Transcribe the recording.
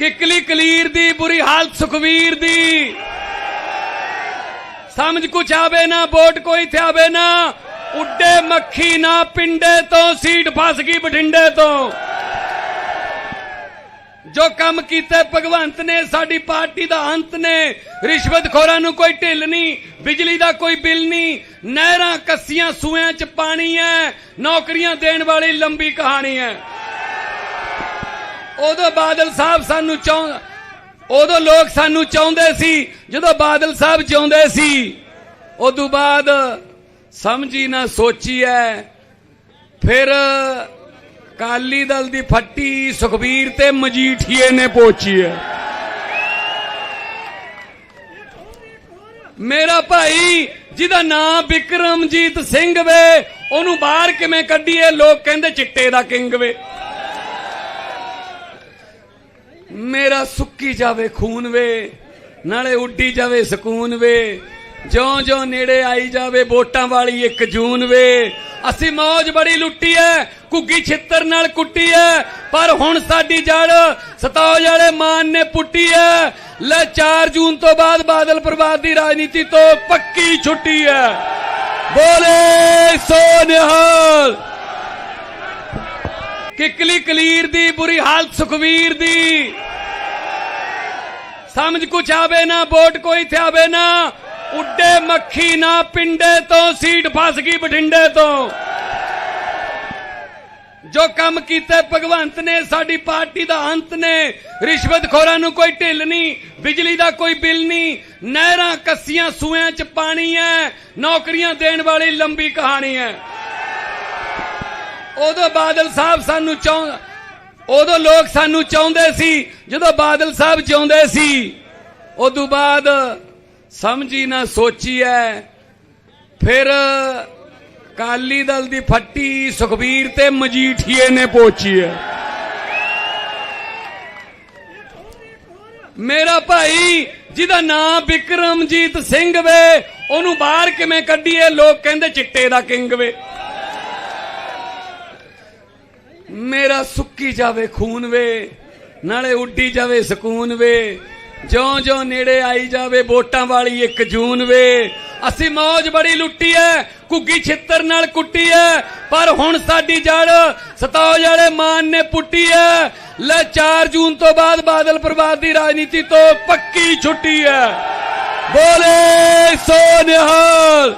ਕਿਕਲੀ ਕਲੀਰ ਦੀ, ਬੁਰੀ ਹਾਲਤ ਸੁਖਵੀਰ ਦੀ। ਸਮਝ ਕੁਛ ਆਵੇ ਨਾ, ਵੋਟ ਕੋਈ ਥਿਆਵੇ ਨਾ। ਉੱਡੇ ਮੱਖੀ ਨਾ, ਪਿੰਡੇ ਤੋਂ, ਸੀਟ ਫਸ ਗਈ ਬਠਿੰਡੇ ਤੋਂ। ਜੋ ਕੰਮ ਕੀਤਾ ਭਗਵੰਤ ਨੇ, ਸਾਡੀ ਪਾਰਟੀ ਦਾ ਅੰਤ ਨੇ। ਰਿਸ਼ਵਤਖੋਰਾਂ ਨੂੰ ਕੋਈ ਢਿੱਲ ਨਹੀਂ, ਬਿਜਲੀ ਦਾ ਕੋਈ ਬਿੱਲ ਨਹੀਂ। ਨਹਿਰਾਂ, ਕੱਸੀਆਂ ਸੂਇਆਂ 'ਚ ਪਾਣੀ ਹੈ। ਨੌਕਰੀਆਂ ਦੇਣ ਵਾਲੀ ਲੰਬੀ ਕਹਾਣੀ ਹੈ। ਉਦੋਂ ਬਾਦਲ ਸਾਹਿਬ ਸਾਨੂੰ ਚਾਹੁੰ, ਉਦੋਂ ਲੋਕ ਸਾਨੂੰ ਚਾਹੁੰਦੇ ਸੀ, ਜਦੋਂ ਬਾਦਲ ਸਾਹਿਬ ਚਾਹੁੰਦੇ ਸੀ, ਉਦੋਂ ਬਾਅਦ ਸਮਝੀ ਨਾ ਸੋਚੀ ਐ ਫਿਰ ਕਾਲੀ ਦਲ ਦੀ ਫੱਟੀ ਸੁਖਬੀਰ ਤੇ ਮਜੀਠੀਏ ਨੇ ਪੋਚੀ ਐ ਮੇਰਾ ਭਾਈ, ਜਿਹਦਾ ਨਾਮ ਵਿਕਰਮਜੀਤ ਸਿੰਘ ਵੇ, ਉਹਨੂੰ ਬਾਹਰ ਕਿਵੇਂ ਕੱਢੀਏ? ਲੋਕ ਕਹਿੰਦੇ ਚਿੱਟੇ ਦਾ ਕਿੰਗ ਵੇ। ਮੇਰਾ ਸੁੱਕੀ ਜਾਵੇ ਖੂਨ ਵੇ, ਨਾਲੇ ਉੱਡੀ ਜਾਵੇ ਸਕੂਨ ਵੇ। ਜਿਉਂ ਜਿਉਂ ਨੇੜੇ ਆਈ ਜਾਵੇ, ਵੋਟਾਂ ਵਾਲੀ 1 ਜੂਨ ਵੇ। ਅਸੀਂ ਮੌਜ ਬੜੀ ਲੁੱਟੀ ਐ ਕੁੱਗੀ ਛਿੱਤਰ ਨਾਲ ਕੁੱਟੀ ਐ। ਪਰ ਹੁਣ ਸਾਡੀ ਜੜ ਸਤੌਜ ਵਾਲੇ ਮਾਨ ਨੇ ਪੁੱਟੀ ਐ। ਲੈ 4 ਜੂਨ ਤੋਂ ਬਾਅਦ ਬਾਦਲ ਪਰਿਵਾਰ ਦੀ ਰਾਜਨੀਤੀ ਤੋਂ ਪੱਕੀ ਛੁੱਟੀ ਐ। ਬੋਲੇ ਸੋ ਨਿਹਾਲ। ਕਿਕਲੀ ਕਲੀਰ ਦੀ, ਬੁਰੀ ਹਾਲਤ ਸੁਖਵੀਰ ਦੀ। ਸਮਝ ਕੁਛ ਆਵੇ ਨਾ, ਵੋਟ ਕੋਈ ਥਿਆਵੇ ਨਾ। ਉੱਡੇ ਮੱਖੀ ਨਾ, ਪਿੰਡੇ ਤੋਂ, ਸੀਟ ਫਸ ਗਈ ਬਠਿੰਡੇ ਤੋਂ। ਜੋ ਕੰਮ ਕੀਤੇ ਭਗਵੰਤ ਨੇ, ਸਾਡੀ ਪਾਰਟੀ ਦਾ ਅੰਤ ਨੇ। ਰਿਸ਼ਵਤਖੋਰਾਂ ਨੂੰ ਕੋਈ ਢਿੱਲ ਨਹੀਂ, ਬਿਜਲੀ ਦਾ ਕੋਈ ਬਿੱਲ ਨਹੀਂ। ਨਹਿਰਾਂ, ਕੱਸੀਆਂ ਸੂਇਆਂ 'ਚ ਪਾਣੀ ਹੈ। ਨੌਕਰੀਆਂ ਦੇਣ ਵਾਲੀ ਲੰਬੀ ਕਹਾਣੀ ਹੈ। ਉਦੋਂ ਬਾਦਲ ਸਾਹਿਬ ਸਾਨੂੰ ਚਾਹੁੰ, ਉਦੋਂ ਲੋਕ ਸਾਨੂੰ ਚਾਹੁੰਦੇ ਸੀ, ਜਦੋਂ ਬਾਦਲ ਸਾਹਿਬ ਜਿਉਂਦੇ ਸੀ, ਉਦੋਂ ਬਾਅਦ ਸਮਝੀ ਨਾ ਸੋਚੀ ਐ ਫਿਰ ਕਾਲੀ ਦਲ ਦੀ ਫੱਟੀ ਸੁਖਬੀਰ ਤੇ ਮਜੀਠੀਏ ਨੇ ਪੋਚੀ ਐ ਮੇਰਾ ਭਾਈ, ਜਿਹਦਾ ਨਾਮ ਵਿਕਰਮਜੀਤ ਸਿੰਘ ਵੇ, ਉਹਨੂੰ ਬਾਹਰ ਕਿਵੇਂ ਕੱਢੀਏ? ਲੋਕ ਕਹਿੰਦੇ ਚਿੱਟੇ ਦਾ ਕਿੰਗ ਵੇ। ਮੇਰਾ ਸੁੱਕੀ ਜਾਵੇ ਖੂਨ ਵੇ, ਨਾਲੇ ਉੱਡੀ ਜਾਵੇ ਸਕੂਨ ਵੇ। ਜਿਉਂ ਜਿਉਂ ਨੇੜੇ ਆਈ ਜਾਵੇ, ਵੋਟਾਂ ਵਾਲੀ 1 ਜੂਨ ਵੇ। ਅਸੀਂ ਮੌਜ ਬੜੀ ਲੁੱਟੀ ਐ ਕੁੱਗੀ ਛਿੱਤਰ ਨਾਲ ਕੁੱਟੀ ਐ। ਪਰ ਹੁਣ ਸਾਡੀ ਜੜ ਸਤੌਜ ਵਾਲੇ ਮਾਨ ਨੇ ਪੁੱਟੀ ਐ। ਲੈ 4 ਜੂਨ ਤੋਂ ਬਾਅਦ ਬਾਦਲ ਪਰਿਵਾਰ ਦੀ ਰਾਜਨੀਤੀ ਤੋਂ ਪੱਕੀ ਛੁੱਟੀ ਐ। ਬੋਲੇ ਸੋ ਨਿਹਾਲ।